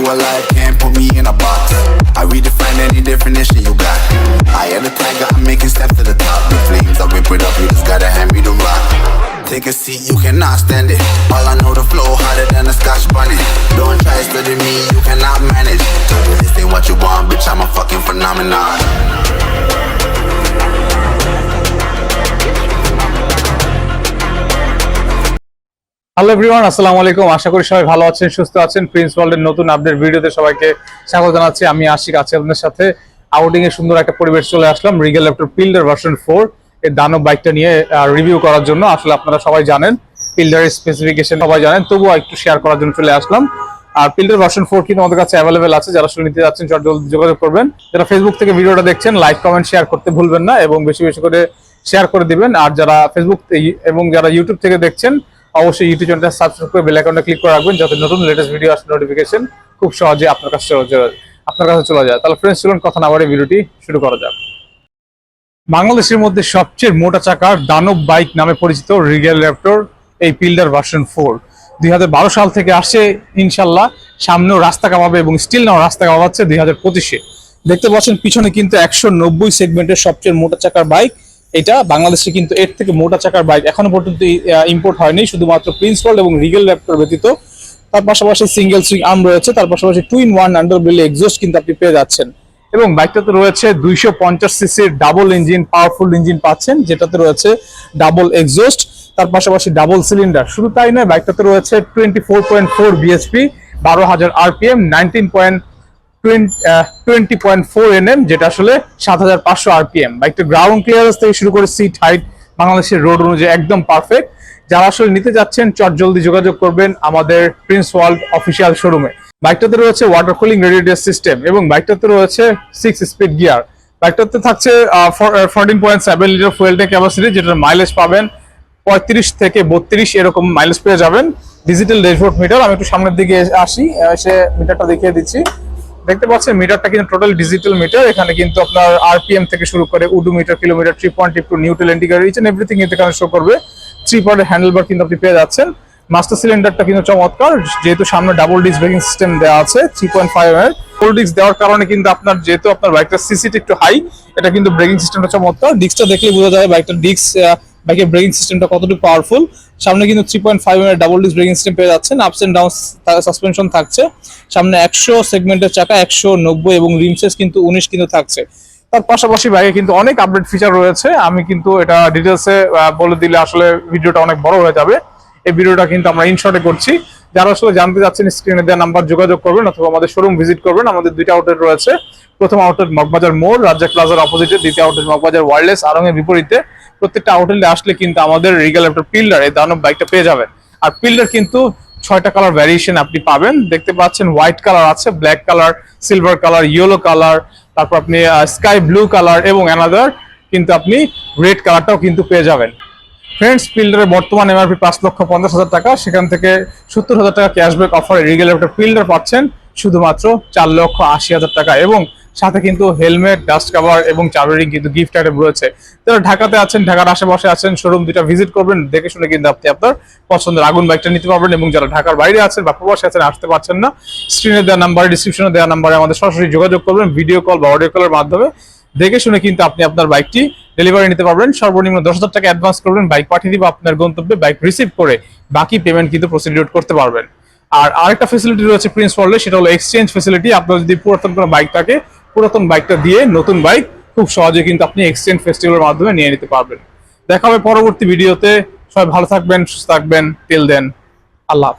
you alive, can't put me in a box. I redefine any definition you got. I am the tiger, hello everyone আসসালামু আলাইকুম। আশা করি সবাই ভালো আছেন, সুস্থ আছেন। প্রিন্স ওয়ার্ল্ডের নতুন আপডেট ভিডিওতে সবাইকে স্বাগত জানাচ্ছি। আমি আশিক, আছি আপনাদের সাথে। আউটিং এর সুন্দর একটা পরিবেশ চলে আসলাম। রিগেল ল্যাপটপ পিল্ডার ভার্সন ফোর এই দানব বাইকটা নিয়ে রিভিউ করার জন্য। আসলে আপনারা সবাই জানেন পিল্ডারের স্পেসিফিকেশন সবাই জানেন। তবুও একটু শেয়ার করার জন্য চলে আসলাম। আর পিল্ডার ভার্সন ফোর কিন্তু আমাদের কাছে অ্যাভেলেবেল আছে? যারা আসলে নিতে যাচ্ছেন চট জলদি যোগাযোগ করবেন। যারা ফেসবুক থেকে ভিডিওটা দেখছেন লাইক কমেন্ট শেয়ার করতে ভুলবেন না। এবং বেশি বেশি করে শেয়ার করে দিবেন। আর যারা ফেসবুক এবং যারা ইউটিউব থেকে দেখছেন অবশ্যই ইউটিউব চ্যানেলটা সাবস্ক্রাইব করে বেল ক্লিক করে রাখবেন, যাতে নতুন লেটেস্ট ভিডিও আসলে নোটিফিকেশন খুব সহজে আপনার কাছে আপনার কাছে চলে যায়। তাহলে ফ্রেন্ডস চলুন কথা না বাড়ি ভিডিওটি শুরু করা যাক। বাংলাদেশের মধ্যে সবচেয়ে মোটা চাকার দানব বাইক নামে পরিচিত রিগেল র্যাপটর এই পিল্ডার ভার্সন ফোর দুই হাজার বারো সাল থেকে আসছে, ইনশাল্লাহ সামনেও রাস্তা কামাবে এবং স্টিল নাও রাস্তা কামাচ্ছে দুই হাজার পঁচিশে। দেখতে পাচ্ছেন, পিছনে কিন্তু একশো নব্বই সেগমেন্টের সবচেয়ে মোটা চাকার বাইক। এটা বাংলাদেশে কিন্তু এর থেকে মোটা চাকার বাইক এখনও পর্যন্ত ইম্পোর্ট হয়নি, শুধুমাত্র প্রিন্স ওয়ার্ল্ড এবং রিগেল র্যাপটর ব্যতীত। তার পাশাপাশি সিঙ্গেল সুইং আর্ম রয়েছে, তার পাশাপাশি twin one under belly exhaust কিন্তু আপনি পেয়ে যাচ্ছেন। এবং বাইকটাতে রয়েছে দুইশো পঞ্চাশ সিসির ডাবল ইঞ্জিন পাওয়ারফুল ইঞ্জিন পাচ্ছেন, যেটাতে রয়েছে ডাবল এক্সোস্ট তার পাশাপাশি ডাবল সিলিন্ডার শুধু তাই নয়, বাইকটাতে রয়েছে twenty four point four BSP বারো হাজার RPM nineteen point twenty point four NM যেটা আসলে সাত হাজার পাঁচশো আরপিএম বাইকটা গ্রাউন্ড ক্লিয়ারেন্স থেকে শুরু করে সিট হাইট বাংলাদেশের রোড অনুযায়ী একদম পারফেক্ট যারা আসলে নিতে যাচ্ছেন চট জলদি যোগাযোগ করবেন আমাদের প্রিন্স ওয়ার্ল্ড অফিসিয়াল শোরুমে বাইকটাতে রয়েছে ওয়াটার কুলিং রেডিয়েটার সিস্টেম এবং বাইকটাতে রয়েছে সিক্স স্পিড গিয়ার বাইকটাতে থাকছে fourteen point seven litre fuel tank capacity যেটার মাইলেজ পাবেন পঁয়ত্রিশ থেকে বত্রিশ এরকম মাইলেজ পেয়ে যাবেন। ডিজিটাল ড্যাশবোর্ড মিটার আমি একটু সামনের দিকে আসি এসে মিটারটা দেখিয়ে দিচ্ছি। দেখতে পাচ্ছেন মিটারটা কিন্তু টোটাল ডিজিটাল মিটার এখানে কিন্তু আপনার আরপিএম থেকে শুরু করে odometer kilometre three point two neutral indicator each and everything কিন্তু এখানে শো করবে। থ্রি পয়েন্টের হ্যান্ডেলবার কিন্তু আপনি পেয়ে যাচ্ছেন। মাস্টার সিলিন্ডারটা কিন্তু চমৎকার, যেহেতু সামনে ডাবল ডিস্ক ব্রেকিং সিস্টেম দেওয়া আছে থ্রি পয়েন্ট ফাইভ এর ফুল ডিস্ক দেওয়ার কারণে কিন্তু আপনার, যেহেতু আপনার বাইকটার সিসিটি একটু হাই এটা কিন্তু ব্রেকিং সিস্টেমটা চমৎকার। ডিস্কটা দেখলে বোঝা যায় বাইকটার ডিস্ক বাইকের ব্রেকিং সিস্টেমটা কতটুকু পাওয়ারফুল সামনে কিন্তু থ্রি পয়েন্ট ফাইভ এর ডাবল ডিস্ক ব্রেকিং সিস্টেম পেয়ে যাচ্ছেন। আপস এন্ড ডাউন সাসপেনশন থাকছে। সামনে একশো সেগমেন্টের চাকা, একশো নব্বই এবং রিমসেস কিন্তু উনিশ কিন্তু থাকছে। তার পাশাপাশি বাইকে কিন্তু অনেক আপডেট ফিচার রয়েছে। আমি কিন্তু এটা ডিটেলসে বলে দিলে আসলে ভিডিওটা অনেক বড় হয়ে যাবে। এই ভিডিওটা কিন্তু আমরা ইনশর্টে করছি। যারা আসলে জানতে যাচ্ছেন স্ক্রিনে দেওয়া নাম্বার যোগাযোগ করবেন অথবা আমাদের শোরুম ভিজিট করবেন। আমাদের দুইটা আউটলেট রয়েছে। প্রথম আউটলেট মগবাজার মোড়, রাজ্জাক প্লাজার অপোজিটে দ্বিতীয় আউটলেট মগবাজার ওয়ারলেস আরঙের বিপরীতে। প্রত্যেকটা আউটলেটে আসলে কিন্তু আমাদের রিগাল একটা পিল্ডার এই দানব বাইকটা পেয়ে যাবেন। আর পিল্ডার কিন্তু ছয়টা কালার ভ্যারিয়েশন আপনি পাবেন। দেখতে পাচ্ছেন হোয়াইট কালার আছে black colour silver colour yellow colour তারপর আপনি স্কাই ব্লু কালার এবং অ্যানাদার কিন্তু আপনি রেড কালারটাও কিন্তু পেয়ে যাবেন। ফ্রেন্ডস ফিল্ডারের বর্তমান এমআরপি পাঁচ লক্ষ পঞ্চাশ হাজার টাকা। সেখান থেকে সত্তর হাজার টাকা ক্যাশব্যাক অফারে রিগেল একটা ফিল্ডার পাচ্ছেন। শুধুমাত্র চার লক্ষ আশি হাজার টাকা এবং সাথে কিন্তু হেলমেট, ডাস্ট কাভার এবং চার্জারিং কিন্তু গিফট আইটেম রয়েছে। যারা ঢাকাতে আছেন, ঢাকার আশেপাশে আছেন শোরুম দুটা ভিজিট করবেন, দেখে শুনে কিন্তু আপনি আপনার পছন্দের আগুন বাইকটা নিতে পারবেন এবং যারা ঢাকার বাইরে আছেন বা প্রবাসে আছেন, আসতে পারছেন না স্ক্রিনে দেওয়া নাম্বার ডিসক্রিপশনে দেওয়া নাম্বারে আমাদের সরাসরি যোগাযোগ করবেন ভিডিও কল বা অডিও কলের মাধ্যমে। দেখে শুনে কিন্তু আপনি আপনার বাইকটি ডেলিভারি নিতে পারবেন। সর্বনিম্ন দশ হাজার টাকা অ্যাডভান্স করবেন বাইক পাঠিয়ে দিব আপনার গন্তব্যে বাইক রিসিভ করে বাকি পেমেন্ট কিন্তু প্রসিডিউট করতে পারবেন। আর আরেকটা ফেসিলিটি রয়েছে প্রিন্স ওয়ার্ল্ডে সেটা হলো এক্সচেঞ্জ ফেসিলিটি আপনার যদি পুরাতন কোনো বাইক থাকে, পুরাতন বাইকটা দিয়ে নতুন বাইক খুব সহজে কিন্তু আপনি এক্সচেঞ্জ ফেস্টিভ্যালের মাধ্যমে নিয়ে নিতে পারবেন। দেখা হবে পরবর্তী ভিডিওতে সবাই ভালো থাকবেন, সুস্থ থাকবেন। টিল দেন আল্লাহ হাফেজ।